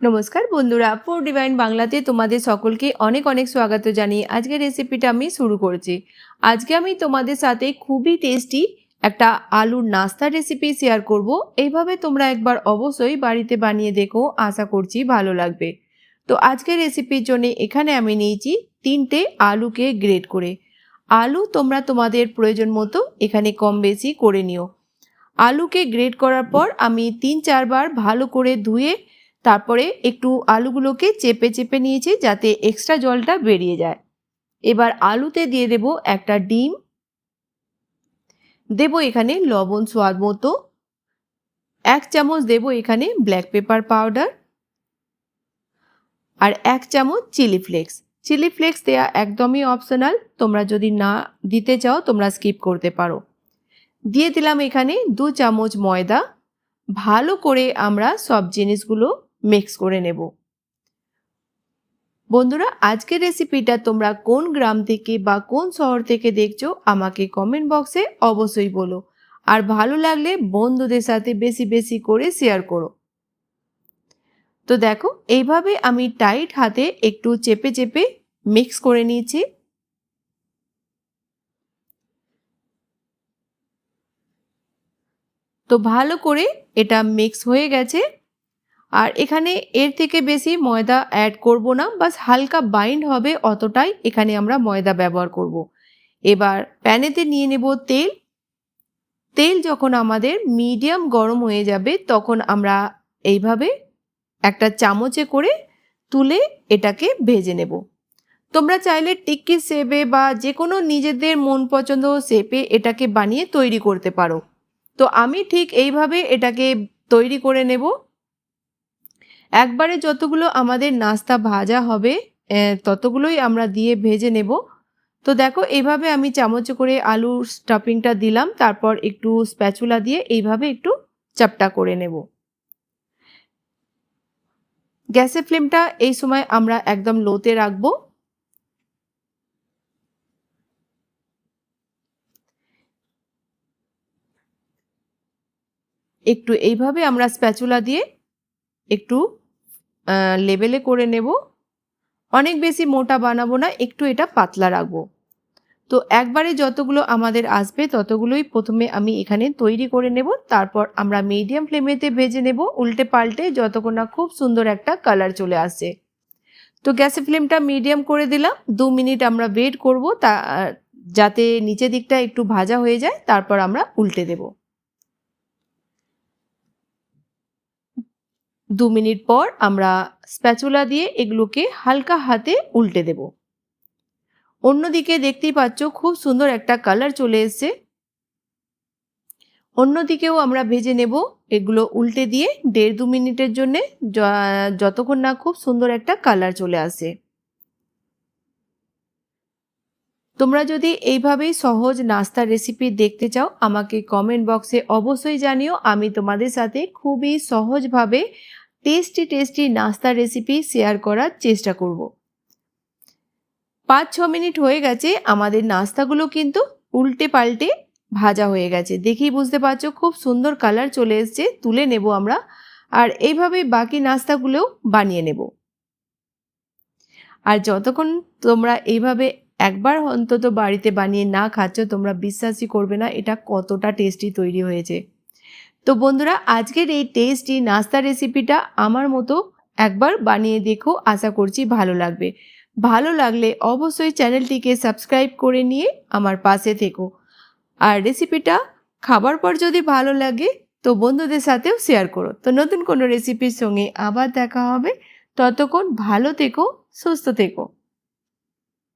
নমস্কার বন্ধুরা four divine বাংলাতে তোমাদের সকলকে অনেক অনেক স্বাগত জানিয়ে আজকের রেসিপিটা আমি শুরু করছি। আজকে আমি তোমাদের সাথে খুবই টেস্টি একটা আলুর নাস্তার রেসিপি শেয়ার করব। এইভাবে তোমরা একবার অবশ্যই বাড়িতে বানিয়ে দেখো, আশা করছি ভালো লাগবে। তো আজকের রেসিপির জন্য এখানে আমি নিয়েছি তিনটে আলুকে গ্রেট করে। আলু তোমরা তোমাদের প্রয়োজন মতো এখানে কম বেশি করে নিও। আলুকে গ্রেট করার পর আমি তিন চারবার ভালো করে ধুয়ে তারপরে একটু আলুগুলোকে চেপে চেপে নিয়েছি যাতে এক্সট্রা জলটা বেরিয়ে যায়। এবার আলুতে দিয়ে দেব একটা ডিম। দেব এখানে লবণ স্বাদ মতো। এক চামচ দেব এখানে ব্ল্যাক পেপার পাউডার আর এক চামচ চিলি ফ্লেক্স চিলি ফ্লেক্স দেওয়া একদমই অপশনাল তোমরা যদি না দিতে চাও, তোমরা স্কিপ করতে পারো। দিয়ে দিলাম এখানে দু চামচ ময়দা। ভালো করে আমরা সব জিনিসগুলো মিক্স করে নেব। বন্ধুরা, আজকের রেসিপিটা তোমরা কোন গ্রাম থেকে বা কোন শহর থেকে দেখছ, আমাকে কমেন্ট বক্সে অবশ্যই বলো। আর ভালো লাগলে বন্ধুদের সাথে বেশি বেশি করে শেয়ার করো। তো দেখো, এইভাবে আমি টাইট হাতে একটু চেপে চেপে মিক্স করে নিয়েছি। তো ভালো করে এটা মিক্স হয়ে গেছে। আর এখানে এর থেকে বেশি ময়দা অ্যাড করব না, বাস হালকা বাইন্ড হবে অতটাই এখানে আমরা ময়দা ব্যবহার করব। এবার প্যানেতে নিয়ে নেব তেল। তেল যখন আমাদের মিডিয়াম গরম হয়ে যাবে, তখন আমরা এইভাবে একটা চামচে করে তুলে এটাকে ভেজে নেব। তোমরা চাইলে টিক্কি শেপে বা যে কোনো নিজেদের মন পছন্দ শেপে এটাকে বানিয়ে তৈরি করতে পারো। তো আমি ঠিক এইভাবে এটাকে তৈরি করে নেব। একবারে যতগুলো আমাদের নাস্তা ভাজা হবে ততগুলোই আমরা দিয়ে ভেজে নেব। তো দেখো, এইভাবে আমি চামচে করে আলুর স্টাফিংটা দিলাম, তারপর একটু স্প্যাচুলা দিয়ে এইভাবে একটু চাপটা করে নেব। গ্যাসের ফ্লেমটা এই সময় আমরা একদম লোতে রাখব। একটু এইভাবে আমরা স্প্যাচুলা দিয়ে একটু লেবেলে করে নেব। অনেক বেশি মোটা বানাবো না, একটু এটা পাতলা রাখব। তো একবারে যতগুলো আমাদের আসবে, ততগুলোই প্রথমে আমি এখানে তৈরি করে নেব। তারপর আমরা মিডিয়াম ফ্লেমেতে ভেজে নেব। উল্টে পাল্টে যতক্ষণ না খুব সুন্দর একটা কালার চলে আসে। তো গ্যাসের ফ্লেমটা মিডিয়াম করে দিলাম। দু মিনিট আমরা ওয়েট করব, তা যাতে নিচের দিকটা একটু ভাজা হয়ে যায়। তারপর আমরা উল্টে দেবো। দু মিনিট পর আমরা স্প্যাচুলা দিয়ে এগুলোকে হালকা হাতে উল্টে দেব। অন্যদিকে দেখতেই পাচ্ছ খুব সুন্দর একটা কালার চলে এসছে। অন্যদিকেও আমরা ভেজে নেব এগুলো উল্টে দিয়ে দেড় দু মিনিটের জন্যে যতক্ষণ না খুব সুন্দর একটা কালার চলে আসে। তোমরা যদি এইভাবেই সহজ নাস্তার রেসিপি দেখতে চাও, আমাকে কমেন্ট বক্সে অবশ্যই জানিও। আমি তোমাদের সাথে খুবই সহজভাবে টেস্টি টেস্টি নাস্তা রেসিপি শেয়ার করার চেষ্টা করব। পাঁচ ছ মিনিট হয়ে গেছে, আমাদের নাস্তাগুলো কিন্তু উল্টে পাল্টে ভাজা হয়ে গেছে। দেখেই বুঝতে পারছ, খুব সুন্দর কালার চলে এসছে, তুলে নেব আমরা। আর এইভাবে বাকি নাস্তাগুলোও বানিয়ে নেব। আর যতক্ষণ তোমরা এইভাবে একবার অন্তত বাড়িতে বানিয়ে না খাচ্ছ, তোমরা বিশ্বাসই করবে না এটা কতটা টেস্টি তৈরি হয়েছে। তো বন্ধুরা, আজকের এই টেস্টি নাস্তা রেসিপিটা আমার মতো একবার বানিয়ে দেখো, আশা করছি ভালো লাগবে। ভালো লাগলে অবশ্যই চ্যানেলটিকে সাবস্ক্রাইব করে নিয়ে আমার পাশে থেকো। আর রেসিপিটা খাবার পর যদি ভালো লাগে, তো বন্ধুদের সাথেও শেয়ার করো। তো নতুন কোনো রেসিপির সঙ্গে আবার দেখা হবে। ততক্ষণ ভালো থেকো, সুস্থ থেকো।